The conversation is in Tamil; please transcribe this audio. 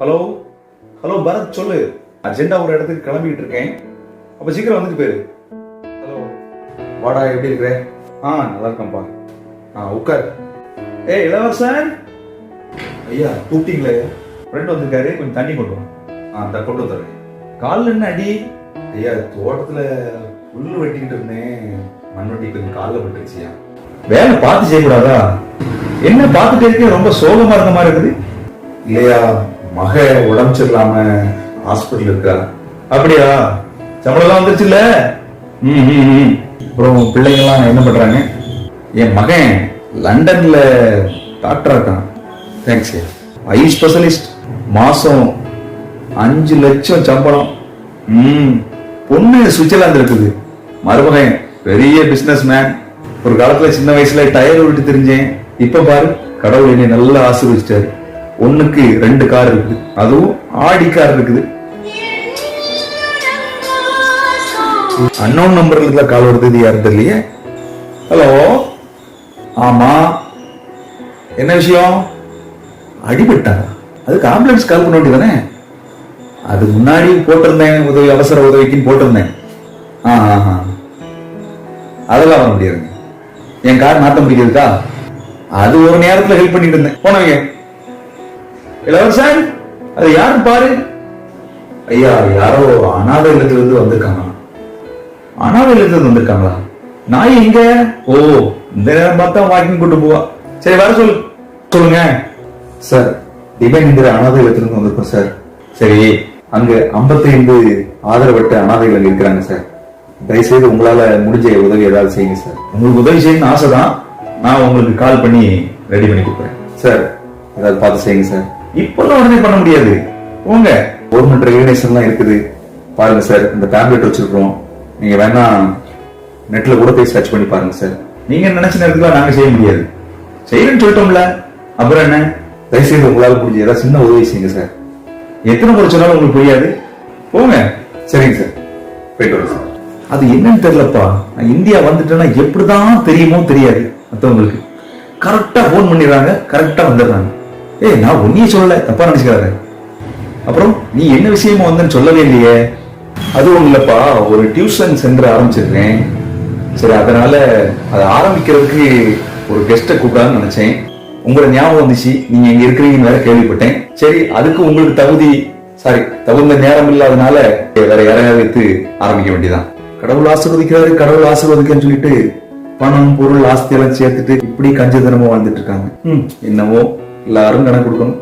ஹலோ? ஹலோ பரத் சொல்லு. அர்ஜென்டா ஒரு இடத்துக்கு கிளம்பிட்டு இருக்கேன். அப்ப சீக்கிரம் வந்துட்டு போயிரு. ஹலோ. வாடா எப்படி இருக்கிற? ஆ நல்லா இருக்கேன்ப்பா. ஆ உட்கார். ஏய் இளவரசன்! ஐயா கூப்பிட்டீங்களே? ஃப்ரெண்ட் வந்திருக்காரு கொஞ்சம் தண்ணி கொண்டு வா. ஆ அந்த கொண்டு வந்துடுறேன் காலில் என்ன அடி? ஐயா தோட்டத்துல புல்லு வெட்டிக்கிட்டு இருந்தேன். மண்வெட்டி கொஞ்சம் காலில் பட்டுருச்சியா வேலை பார்த்து செய்யக்கூடாதா? என்ன பார்த்துட்டே இருக்கே ரொம்ப சோகமா இருந்த மாதிரி இருக்குது. இல்லையா? மக உடம்பு சரியில்லாம ஹாஸ்பிட்டல் இருக்கா? அப்படியா? சம்பளம் வந்துருச்சு ம் அப்புறம் பிள்ளைங்கெல்லாம் என்ன பண்றாங்க? என் மகன் லண்டன்ல டாக்டரா இருக்கான். தேங்க்ஸ் ஐ ஸ்பெஷலிஸ்ட் மாசம் அஞ்சு லட்சம் சம்பளம். ம். பொண்ணு சுவிட்சர்லாந்து இருக்குது. மருமகன் பெரிய பிசினஸ் மேன் ஒரு காலத்துல சின்ன வயசுல டயர் விட்டு தெரிஞ்சேன். இப்ப பாரு கடவுள் என்னை நல்லா ஆசீர்வதிச்சிட்டாரு. ஒண்ணுக்கு ரெண்டு கார் இருக்குது. அதுவும் ஆடி கார் இருக்குது. அன்னோன் நம்பர்ல கால் வருது இது யாரும் தெரியலையே. ஹலோ ஆமா. என்ன விஷயம்? அடிபட்டாரா அதுக்கு ஆம்புலன்ஸ் கால் பண்ண வேண்டியதானே? அது முன்னாடி போட்டிருந்தேன் உதவி அவசர உதவிக்குன்னு போட்டிருந்தேன். ஆ ஆ, ஆ. அதெல்லாம் வர முடியாதுங்க. என் கார் மாற்ற முடியாதுக்கா? அது ஒரு நேரத்துல ஹெல்ப் பண்ணிட்டு இருந்தேன். போனவங்க இளவரசன் அது யாரும் பாரு. ஐயா யாரோ அனாதை இல்லத்துல இருந்து வந்திருக்காங்களா? நாய் எங்க? ஓ இந்த நேரம் பார்த்தா வாக்கிங் கூட்டு போவா. சரி வர சொல்லு. சொல்லுங்க. சார் திபேந்திர என்கிற அனாதை இல்லத்திலிருந்து வந்திருக்கோம் சார். சரி அங்க 55 ஆதரவட்ட அனாதைகள் இருக்கிறாங்க சார். தயவுசெய்து உங்களால முடிஞ்ச உதவி ஏதாவது செய்யுங்க சார். உங்களுக்கு உதவி செய்யணும்னு ஆசைதான். நான் உங்களுக்கு கால் பண்ணி ரெடி பண்ணி கொடுக்குறேன். சார் ஏதாவது பார்த்து செய்யுங்க சார். இப்பெல்லாம் உடனே பண்ண முடியாது. போங்க. கவர்மெண்ட் ரெகுலேஷன்லாம் இருக்குது. பாருங்க சார் இந்த டேப்லெட் வச்சிருக்கோம் நீங்க வேணா நெட்ல கூட போய் சர்ச் பண்ணி பாருங்க சார். நீங்க நினைச்ச நேரத்துல நாங்க செய்ய முடியாது. செய்யணும்னு சொல்லிட்டோம்ல. அப்புறம் என்ன? தயவுசெய்து உங்களால் முடிஞ்ச ஏதாவது சின்ன உதவி செய்யுங்க சார். எத்தனை முறை சொன்னாலும் உங்களுக்கு புரியாது. போங்க. சரிங்க சார். போயிட்டு வரேன் சார். அது என்னன்னு தெரியலப்பா. நான் இந்தியா வந்துட்டேன்னா எப்படிதான் தெரியுமோ தெரியாது. மற்றவங்களுக்கு கரெக்டாக ஃபோன் பண்ணிடுறாங்க. கரெக்டாக வந்துடுறாங்க. ஏய் நான் ஒன்னையும் சொல்லல. தப்பா நினைச்சுக்காத. அப்புறம் நீ என்ன விஷயமா வந்தேன்னு சொல்லவே இல்லையே? அது ஒண்ணு இல்லப்பா. ஒரு டியூஷன் சென்டர் ஆரம்பிச்சிருக்கேன். சரி அதனால அதை ஆரம்பிக்கிறதுக்கு ஒரு கெஸ்ட்டை கூப்பிடான்னு நினைச்சேன். உங்களை ஞாபகம் வந்துச்சு. நீங்க இங்க இருக்கிறீங்கன்னு வேற கேள்விப்பட்டேன். சரி அதுக்கு உங்களுக்கு தகுதி சாரி தகுந்த நேரம் இல்லாதனால வேற யாரையாவது வைத்து ஆரம்பிக்க வேண்டியதான் கடவுள் ஆசீர்வதிக்கிறாரு கடவுள் ஆசீர்வதிக்கன்னு சொல்லிட்டு பணம் பொருள் ஆஸ்தி எல்லாம் சேர்த்துட்டு இப்படி கஞ்ச தினமும் வாழ்ந்துட்டு இருக்காங்க. ம், என்னவோ எல்லாரும் கணக்கு கொடுக்கணும்.